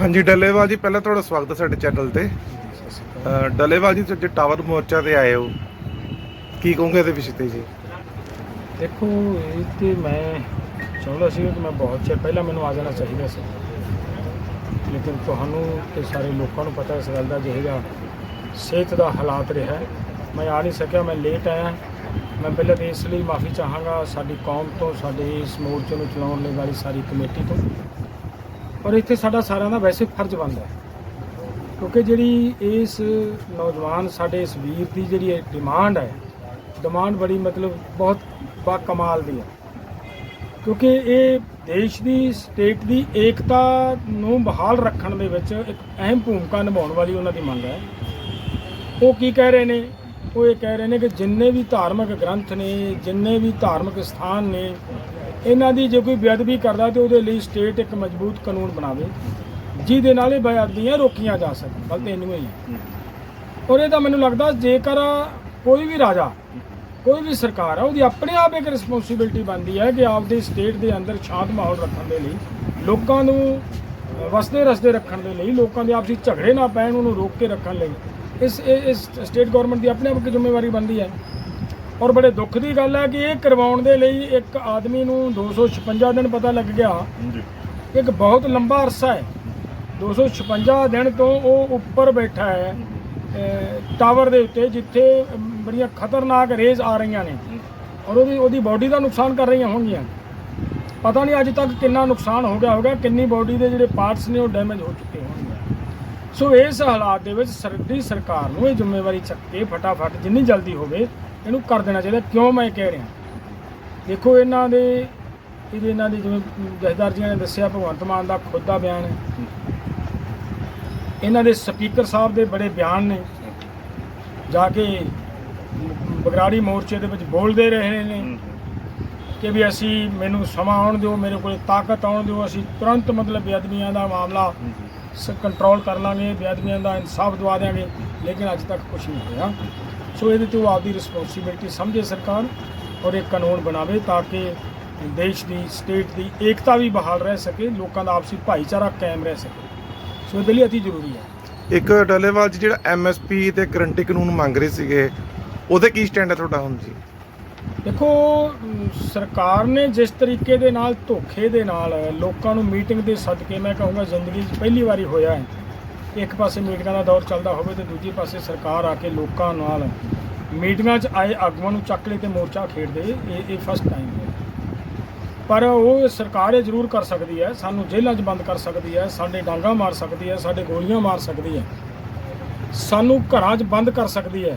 ਹਾਂਜੀ ਡੱਲੇਵਾਲ ਜੀ ਪਹਿਲਾਂ ਤੁਹਾਡਾ ਸਵਾਗਤ ਹੈ ਸਾਡੇ ਚੈਨਲ ਤੇ। ਅ, ਡੱਲੇਵਾਲ ਜੀ ਤੁਸੀਂ ਟਾਵਰ ਮੋਰਚਾ ਤੇ ਆਏ ਹੋ। ਕੀ ਕਹੋਗੇ ਇਹਦੇ ਵਿਸ਼ੇ ਤੇ ਜੀ? ਦੇਖੋ ਇਹ ਤੇ ਮੈਂ ਚਾਹੁੰਦਾ ਸੀ ਕਿ ਮੈਂ ਬਹੁਤ ਚਿਰ ਪਹਿਲਾਂ ਮੈਨੂੰ ਆ ਜਾਣਾ ਚਾਹੀਦਾ ਸੀ। ਲੇਕਿਨ ਤੁਹਾਨੂੰ ਤੇ ਸਾਰੇ ਲੋਕਾਂ ਨੂੰ ਪਤਾ ਇਸ ਗੱਲ ਦਾ ਜਿਹੜਾ ਸਿਹਤ ਦਾ ਹਾਲਾਤ ਰਿਹਾ ਹੈ। ਮੈਂ ਆ ਨਹੀਂ ਸਕਿਆ ਮੈਂ ਲੇਟ ਆਇਆ। ਮੈਂ ਪਹਿਲਾਂ ਤਾਂ ਇਸ ਲਈ ਮਾਫੀ ਚਾਹਾਂਗਾ ਸਾਡੀ ਕੌਮ ਤੋਂ ਸਾਡੇ ਇਸ ਮੋਰਚੇ ਨੂੰ ਚਲਾਉਣ ਲਈ ਵਾਲੀ ਸਾਰੀ ਕਮੇਟੀ ਤੋਂ। ਔਰ ਇੱਥੇ ਸਾਡਾ ਸਾਰਿਆਂ ਦਾ ਵੈਸੇ ਫਰਜ਼ ਬਣਦਾ ਹੈ। ਕਿਉਂਕਿ ਜਿਹੜੀ ਇਸ ਨੌਜਵਾਨ, ਸਾਡੇ ਇਸ ਵੀਰ ਦੀ ਜਿਹੜੀ ਡਿਮਾਂਡ ਹੈ ਡਿਮਾਂਡ ਬੜੀ ਮਤਲਬ ਬਹੁਤ ਬਾ ਕਮਾਲ ਦੀ ਹੈ। ਕਿਉਂਕਿ ਇਹ ਦੇਸ਼ ਦੀ ਸਟੇਟ ਦੀ ਏਕਤਾ ਨੂੰ ਬਹਾਲ ਰੱਖਣ ਦੇ ਵਿੱਚ ਇੱਕ ਅਹਿਮ ਭੂਮਿਕਾ ਨਿਭਾਉਣ ਵਾਲੀ ਉਹਨਾਂ ਦੀ ਮੰਗ ਹੈ। ਉਹ ਕੀ ਕਹਿ ਰਹੇ ਨੇ? ਉਹ ਇਹ ਕਹਿ ਰਹੇ ਨੇ ਕਿ ਜਿੰਨੇ ਵੀ ਧਾਰਮਿਕ ਗ੍ਰੰਥ ਨੇ, ਜਿੰਨੇ ਵੀ ਧਾਰਮਿਕ ਸਥਾਨ ਨੇ ਇਹਨਾਂ ਦੀ ਜੇ ਕੋਈ ਬੇਅਦਬੀ ਕਰਦਾ ਤੇ ਉਹਦੇ ਲਈ ਸਟੇਟ ਇੱਕ ਮਜ਼ਬੂਤ ਕਾਨੂੰਨ ਬਣਾਵੇ, ਜਿਹਦੇ ਨਾਲ ਇਹ ਬੇਅਦਬੀਆਂ ਰੋਕੀਆਂ ਜਾ ਸਕਣ। ਗੱਲ ਤਾਂ ਇੰਨੀ ਹੀ ਹੈ। ਔਰ ਇਹ ਤਾਂ ਮੈਨੂੰ ਲੱਗਦਾ ਜੇਕਰ ਕੋਈ ਵੀ ਰਾਜਾ, ਕੋਈ ਵੀ ਸਰਕਾਰ ਆ, ਉਹਦੀ ਆਪਣੇ ਆਪ ਇੱਕ ਰਿਸਪੌਂਸਿਬਿਲਟੀ ਬਣਦੀ ਹੈ ਕਿ ਆਪਦੇ ਸਟੇਟ ਦੇ ਅੰਦਰ ਸ਼ਾਂਤ ਮਾਹੌਲ ਰੱਖਣ ਦੇ ਲਈ, ਲੋਕਾਂ ਨੂੰ ਵਸਦੇ ਰਸਦੇ ਰੱਖਣ ਦੇ ਲਈ, ਲੋਕਾਂ ਦੇ ਆਪਸੀ ਝਗੜੇ ਨਾ ਪੈਣ, ਉਹਨੂੰ ਰੋਕ ਕੇ ਰੱਖਣ ਲਈ। ਇਸ, ਇਹ- ਇਸ ਸਟੇਟ ਗਵਰਨਮੈਂਟ ਦੀ ਆਪਣੇ ਆਪ ਇੱਕ ਜ਼ਿੰਮੇਵਾਰੀ ਬਣਦੀ ਹੈ। ਔਰ ਬੜੇ ਦੁੱਖ ਦੀ ਗੱਲ ਹੈ ਕਿ ਇਹ ਕਰਵਾਉਣ ਦੇ ਲਈ ਇੱਕ ਆਦਮੀ ਨੂੰ 256 ਦਿਨ ਪਤਾ ਲੱਗ ਗਿਆ। ਇੱਕ ਬਹੁਤ ਲੰਬਾ ਅਰਸਾ ਹੈ। 256 ਦਿਨ ਤੋਂ ਉਹ ਉੱਪਰ ਬੈਠਾ ਹੈ ਟਾਵਰ ਦੇ ਉੱਤੇ ਜਿੱਥੇ ਬੜੀਆਂ ਖਤਰਨਾਕ ਰੇਜ਼ ਆ ਰਹੀਆਂ ਨੇ। ਔਰ ਉਹਦੀ ਉਹਦੀ ਬਾਡੀ ਦਾ ਨੁਕਸਾਨ ਕਰ ਰਹੀਆਂ ਹੋਣਗੀਆਂ। ਪਤਾ ਨਹੀਂ ਅੱਜ ਤੱਕ ਕਿੰਨਾ ਨੁਕਸਾਨ ਹੋ ਗਿਆ ਹੋਗਾ ਕਿੰਨੀ ਬਾਡੀ ਦੇ ਜਿਹੜੇ ਪਾਰਟਸ ਨੇ ਉਹ ਡੈਮੇਜ ਹੋ ਚੁੱਕੇ ਹੋਣਗੇ। ਸੋ ਇਸ ਹਾਲਾਤ ਦੇ ਵਿੱਚ ਸਰਦੀ ਸਰਕਾਰ ਨੂੰ ਇਹ ਜ਼ਿੰਮੇਵਾਰੀ ਚੱਕ ਕੇ ਫਟਾਫਟ ਜਿੰਨੀ ਜਲਦੀ ਹੋਵੇ ਇਹਨੂੰ ਕਰ ਦੇਣਾ ਚਾਹੀਦਾ। ਕਿਉਂ ਮੈਂ ਇਹ ਕਹਿ ਰਿਹਾ? ਦੇਖੋ ਇਹਨਾਂ ਦੇ ਇਹਦੇ ਇਹਨਾਂ ਦੇ ਜਿਵੇਂ ਜਥੇਦਾਰ ਜੀਆਂ ਨੇ ਦੱਸਿਆ, ਭਗਵੰਤ ਮਾਨ ਦਾ ਖੁਦ ਦਾ ਬਿਆਨ ਹੈ। ਇਹਨਾਂ ਦੇ ਸਪੀਕਰ ਸਾਹਿਬ ਦੇ ਬੜੇ ਬਿਆਨ ਨੇ। ਜਾ ਕੇ ਬਗਰਾੜੀ ਮੋਰਚੇ ਦੇ ਵਿੱਚ ਬੋਲਦੇ ਰਹੇ ਨੇ ਕਿ ਵੀ ਅਸੀਂ ਮੈਨੂੰ ਸਮਾਂ ਆਉਣ ਦਿਓ, ਮੇਰੇ ਕੋਲ ਤਾਕਤ ਆਉਣ ਦਿਓ, ਅਸੀਂ ਤੁਰੰਤ ਮਤਲਬ ਬੇਅਦਬੀਆਂ ਦਾ ਮਾਮਲਾ ਸ ਕੰਟਰੋਲ ਕਰ ਲਾਂਗੇ, ਬੇਅਦਬੀਆਂ ਦਾ ਇਨਸਾਫ ਦਵਾ ਦੇਵਾਂਗੇ ਲੇਕਿਨ ਅੱਜ ਤੱਕ ਕੁਝ ਨਹੀਂ ਹੋਇਆ। ਸੋ ਇਹਦੇ ਤੇ ਉਹ ਆਪਦੀ ਰਿਸਪੌਂਸਿਬਿਲਟੀ ਸਮਝੇ ਸਰਕਾਰ ਔਰ ਇੱਕ ਕਾਨੂੰਨ ਬਣਾਵੇ ਤਾਂ ਕਿ ਦੇਸ਼ ਦੀ ਸਟੇਟ ਦੀ ਏਕਤਾ ਵੀ ਬਹਾਲ ਰਹਿ ਸਕੇ ਲੋਕਾਂ ਦਾ ਆਪਸੀ ਭਾਈਚਾਰਾ ਕਾਇਮ ਰਹਿ ਸਕੇ। ਸੋ ਇਹਦੇ ਲਈ ਅਤੀ ਜ਼ਰੂਰੀ ਹੈ। ਇੱਕ ਡੱਲੇਵਾਲ ਜੀ ਜਿਹੜਾ ਐਮਐਸਪੀ ਤੇ ਕਰੰਟੀ ਕਾਨੂੰਨ ਮੰਗ ਰਹੇ ਸੀਗੇ ਉਹਦੇ ਕੀ ਸਟੈਂਡ ਹੈ ਤੁਹਾਡਾ ਹੁਣ ਜੀ? ਦੇਖੋ ਸਰਕਾਰ ਨੇ ਜਿਸ ਤਰੀਕੇ ਦੇ ਨਾਲ ਧੋਖੇ ਦੇ ਨਾਲ ਲੋਕਾਂ ਨੂੰ ਮੀਟਿੰਗ ਦੇ ਸਦਕੇ ਮੈਂ ਕਹੂੰਗਾ ਜ਼ਿੰਦਗੀ 'ਚ ਪਹਿਲੀ ਵਾਰੀ ਹੋਇਆ ਹੈ। ਇੱਕ ਪਾਸੇ ਮੀਟਿੰਗਾਂ ਦਾ ਦੌਰ ਚੱਲਦਾ ਹੋਵੇ ਤੇ ਦੂਜੇ ਪਾਸੇ ਸਰਕਾਰ ਆ ਕੇ ਲੋਕਾਂ ਨਾਲ ਮੀਟਿੰਗਾਂ 'ਚ ਆਏ ਆਗੂਆਂ ਨੂੰ ਚੱਕ ਲਈ ਤੇ ਮੋਰਚਾ ਖੇਡਦੇ, ਇਹ ਇਹ ਫਸਟ ਟਾਈਮ ਹੈ। ਪਰ ਉਹ ਸਰਕਾਰ ਇਹ ਜ਼ਰੂਰ ਕਰ ਸਕਦੀ ਹੈ, ਸਾਨੂੰ ਜੇਲ੍ਹਾਂ 'ਚ ਬੰਦ ਕਰ ਸਕਦੀ ਹੈ, ਸਾਡੇ ਡਾਂਗਾ ਮਾਰ ਸਕਦੀ ਹੈ, ਸਾਡੇ ਗੋਲੀਆਂ ਮਾਰ ਸਕਦੀ ਹੈ। ਸਾਨੂੰ ਘਰਾਂ 'ਚ ਬੰਦ ਕਰ ਸਕਦੀ ਹੈ,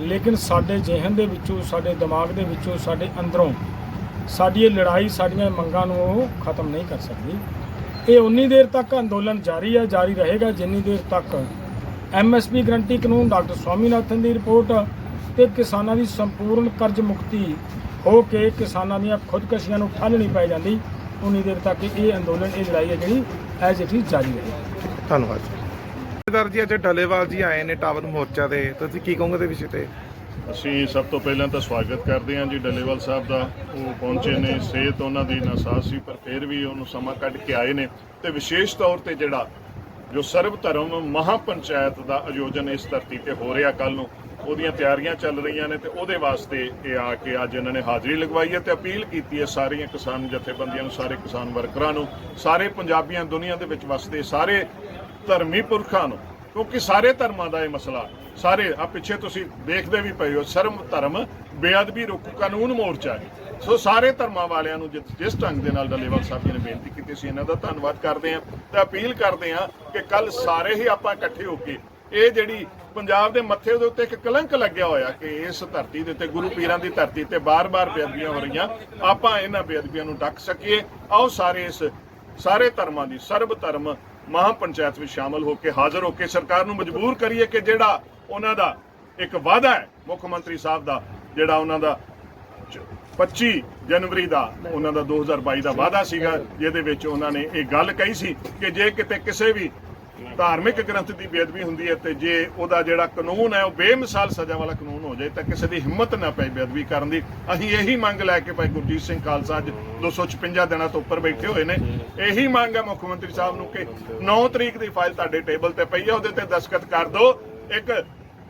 ਲੇਕਿਨ ਸਾਡੇ ਜ਼ਿਹਨ ਦੇ ਵਿੱਚੋਂ, ਸਾਡੇ ਦਿਮਾਗ ਦੇ ਵਿੱਚੋਂ, ਸਾਡੇ ਅੰਦਰੋਂ ਸਾਡੀ ਇਹ ਲੜਾਈ, ਸਾਡੀਆਂ ਮੰਗਾਂ ਨੂੰ ਉਹ ਖਤਮ ਨਹੀਂ ਕਰ ਸਕਦੀ। ਇਹ ਉਨੀ ਦੇਰ ਤੱਕ ਅੰਦੋਲਨ ਜਾਰੀ ਹੈ ਜਾਰੀ ਰਹੇਗਾ ਜਿੰਨੀ ਦੇਰ ਤੱਕ। ਐਮਐਸਪੀ ਗਰੰਟੀ ਕਾਨੂੰਨ ਡਾਕਟਰ ਸਵਾਮੀਨਾਥਨ ਦੀ ਰਿਪੋਰਟ ਤੇ ਕਿਸਾਨਾਂ ਦੀ ਸੰਪੂਰਨ ਕਰਜ਼ ਮੁਕਤੀ ਹੋ ਕੇ ਕਿਸਾਨਾਂ ਦੀਆਂ ਖੁਦਕਸ਼ੀਆਂ ਨੂੰ ਠੱਲ ਨਹੀਂ ਪਾਈ ਜਾਂਦੀ, ਉਨੀ ਦੇਰ ਤੱਕ ਇਹ ਅੰਦੋਲਨ, ਇਹ ਲੜਾਈ ਹੈ ਜਿਹੜੀ ਐਜ਼ ਇਟ ਇਜ਼ ਜਾਰੀ ਰਹੇਗੀ। ਧੰਨਵਾਦ ਜੀ। ਜੀ ਅੱਜ ਡੱਲੇਵਾਲ ਜੀ ਆਏ ਨੇ ਟਾਵਰ ਮੋਰਚਾ ਦੇ, ਤੁਸੀਂ ਕੀ ਕਹੋਗੇ ਇਹਦੇ ਵਿਸ਼ੇ ਤੇ? ਅਸੀਂ ਸਭ ਤੋਂ ਪਹਿਲਾਂ ਤਾਂ ਸਵਾਗਤ ਕਰਦੇ ਹਾਂ ਜੀ ਡੱਲੇਵਾਲ ਸਾਹਿਬ ਦਾ। ਉਹ ਪਹੁੰਚੇ ਨੇ, ਸਿਹਤ ਉਹਨਾਂ ਦੀ ਨਾਸਾਜ਼ ਸੀ, ਪਰ ਫਿਰ ਵੀ ਉਹਨੂੰ ਸਮਾਂ ਕੱਢ ਕੇ ਆਏ ਨੇ। ਤੇ ਵਿਸ਼ੇਸ਼ ਤੌਰ ਤੇ ਜਿਹੜਾ ਜੋ ਸਰਵ ਧਰਮ ਮਹਾਪੰਚਾਇਤ ਦਾ ਆਯੋਜਨ ਇਸ ਧਰਤੀ ਤੇ ਹੋ ਰਿਹਾ ਕੱਲ ਨੂੰ, ਉਹਦੀਆਂ ਤਿਆਰੀਆਂ ਚੱਲ ਰਹੀਆਂ ਨੇ ਤੇ ਉਹਦੇ ਵਾਸਤੇ ਇਹ ਆ ਕੇ ਅੱਜ ਇਹਨਾਂ ਨੇ ਹਾਜ਼ਰੀ ਲਗਵਾਈ ਹੈ ਤੇ ਅਪੀਲ ਕੀਤੀ ਹੈ ਸਾਰੀਆਂ ਕਿਸਾਨ ਜਥੇਬੰਦੀਆਂ ਨੂੰ, ਸਾਰੇ ਕਿਸਾਨ ਵਰਕਰਾਂ ਨੂੰ, ਸਾਰੇ ਪੰਜਾਬੀਆਂ ਦੁਨੀਆ ਦੇ ਵਿੱਚ ਵਸਦੇ ਸਾਰੇ ਧਰਮੀ ਪੁਰਖਾਂ ਨੂੰ ਕਿਉਂਕਿ ਸਾਰੇ ਧਰਮਾਂ ਦਾ ਇਹ ਮਸਲਾ ਸਾਰੇ, ਆ ਪਿੱਛੇ ਤੁਸੀਂ ਦੇਖਦੇ ਵੀ ਪਏ ਹੋ ਸਰਮ ਧਰਮ ਬੇਅਦਬੀ ਰੁਕ ਕਾਨੂੰਨ ਮੋਰਚਾ ਹੈ। ਸੋ ਸਾਰੇ ਧਰਮਾਂ ਵਾਲਿਆਂ ਨੂੰ ਜਿਸ ਜਿਸ ਢੰਗ ਦੇ ਨਾਲ ਡੱਲੇਵਾਲ ਸਾਹਿਬ ਜੀ ਨੇ ਬੇਨਤੀ ਕੀਤੀ ਸੀ, ਇਹਨਾਂ ਦਾ ਧੰਨਵਾਦ ਕਰਦੇ ਹਾਂ ਤੇ ਅਪੀਲ ਕਰਦੇ ਹਾਂ ਕਿ ਕੱਲ ਸਾਰੇ ਹੀ ਆਪਾਂ ਇਕੱਠੇ ਹੋ ਕੇ ਇਹ ਜਿਹੜੀ ਪੰਜਾਬ ਦੇ ਮੱਥੇ ਦੇ ਉੱਤੇ ਇੱਕ ਕਲੰਕ ਲੱਗਿਆ ਹੋਇਆ ਕਿ ਇਸ ਧਰਤੀ ਦੇ ਉੱਤੇ, ਗੁਰੂ ਪੀਰਾਂ ਦੀ ਧਰਤੀ ਤੇ ਬਾਰ-ਬਾਰ ਬੇਅਦਬੀਆਂ ਹੋ ਰਹੀਆਂ, ਆਪਾਂ ਇਹਨਾਂ ਬੇਅਦਬੀਆਂ ਨੂੰ ਡੱਕ ਸਕੀਏ। ਆਓ ਸਾਰੇ ਇਸ ਸਾਰੇ ਧਰਮਾਂ ਦੀ ਸਰਬ ਧਰਮ ਮਹਾਪੰਚਾਇਤ ਵਿੱਚ ਸ਼ਾਮਲ ਹੋ ਕੇ ਹਾਜ਼ਰ ਹੋ ਕੇ ਸਰਕਾਰ ਨੂੰ ਮਜਬੂਰ ਕਰੀਏ ਕਿ ਜਿਹੜਾ ਉਹਨਾਂ ਦਾ ਇੱਕ ਵਾਅਦਾ ਹੈ, ਮੁੱਖ ਮੰਤਰੀ ਸਾਹਿਬ ਦਾ, ਜਿਹੜਾ ਉਹਨਾਂ ਦਾ ਚ- 25 ਜਨਵਰੀ ਦਾ, ਉਹਨਾਂ ਦਾ 2022 ਦਾ ਵਾਅਦਾ ਸੀਗਾ, ਜਿਹਦੇ ਵਿੱਚ ਉਹਨਾਂ ਨੇ ਇਹ ਗੱਲ ਕਹੀ ਸੀ ਕਿ ਜੇ ਕਿਤੇ ਕਿਸੇ ਵੀ ਧਾਰਮਿਕ ਗ੍ਰੰਥ ਦੀ ਬੇਅਦਬੀ ਹੁੰਦੀ ਹੈ ਤੇ ਜੇ ਉਹਦਾ ਜਿਹੜਾ ਕਾਨੂੰਨ ਹੈ, ਉਹ ਬੇਮਿਸਾਲ ਸਜ਼ਾ ਵਾਲਾ ਕਾਨੂੰਨ ਹੋ ਜਾਏ, ਤਾਂ ਕਿਸੇ ਦੀ ਹਿੰਮਤ ਨਾ ਪਏ ਬੇਅਦਬੀ ਕਰਨ ਦੀ। ਅਸੀਂ ਇਹੀ ਮੰਗ ਲੈ ਕੇ ਭਾਈ ਗੁਰਜੀਤ ਸਿੰਘ ਖਾਲਸਾ ਅੱਜ 256 ਦਿਨਾਂ ਤੋਂ ਉੱਪਰ ਬੈਠੇ ਹੋਏ ਨੇ। ਇਹੀ ਮੰਗ ਹੈ ਮੁੱਖ ਮੰਤਰੀ ਸਾਹਿਬ ਨੂੰ ਕਿ 9 ਤਰੀਕ ਦੀ ਫਾਈਲ ਤੁਹਾਡੇ ਟੇਬਲ ਤੇ ਪਈ ਹੈ, ਉਹਦੇ ਤੇ ਦਸਖਤ ਕਰ ਦਿਓ। ਇੱਕ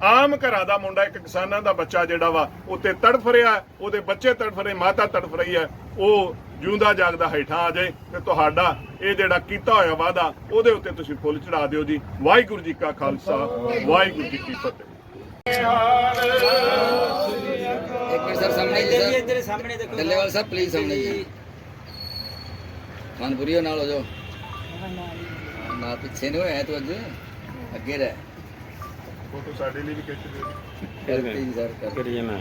ਆਮ ਘਰਾਂ ਦਾ ਮੁੰਡਾ ਇੱਕ ਕਿਸਾਨਾਂ ਦਾ ਬੱਚਾ ਜਿਹੜਾ ਵਾ ਉੱਤੇ ਤੜਫ ਰਿਹਾ ਉਹਦੇ ਬੱਚੇ ਤੜਫ ਰਹੇ ਮਾਤਾ ਤੜਫ ਰਹੀ ਹੈ ਉਹ ਜਿਉਂਦਾ ਜਾਗਦਾ ਹੇਠਾਂ ਆ ਜਾਏ ਤੇ ਤੁਹਾਡਾ ਇਹ ਜਿਹੜਾ ਕੀਤਾ ਹੋਇਆ ਵਾਦਾ ਉਹਦੇ ਉੱਤੇ ਤੁਸੀਂ ਫੁੱਲ ਚੜਾ ਦਿਓ ਜੀ। ਵਾਹਿਗੁਰੂ ਜੀ ਕਾ ਖਾਲਸਾ ਵਾਹਿਗੁਰੂ ਜੀ ਕੀ ਫਤਿਹ। ਇੱਕ ਮਿੰਟ ਸਰ ਸਾਹਮਣੇ ਜੀ ਇੱਧਰ ਸਰ। ਇੱਧਰ ਸਾਹਮਣੇ ਦੇਖੋ। ਡੱਲੇਵਾਲ ਸਾਹਿਬ ਪਲੀਜ਼ ਸਾਹਮਣੇ ਜੀ। ਮਨਪੁਰੀਓ ਨਾਲ ਹੋ ਜਾਓ। ਨਾ ਪਿੱਛੇ ਨਹੀਂ ਹੋਇਆ ਤੂੰ ਅੱਜ। ਅੱਗੇ ਰਹਿ। ਫੋਟੋ ਸਾਡੇ ਲਈ ਵੀ ਖਿੱਚ ਦਿਓ। ਕਰਤੀ ਜੀ ਸਰ ਕਰ ਕਰੀਏ ਨਾ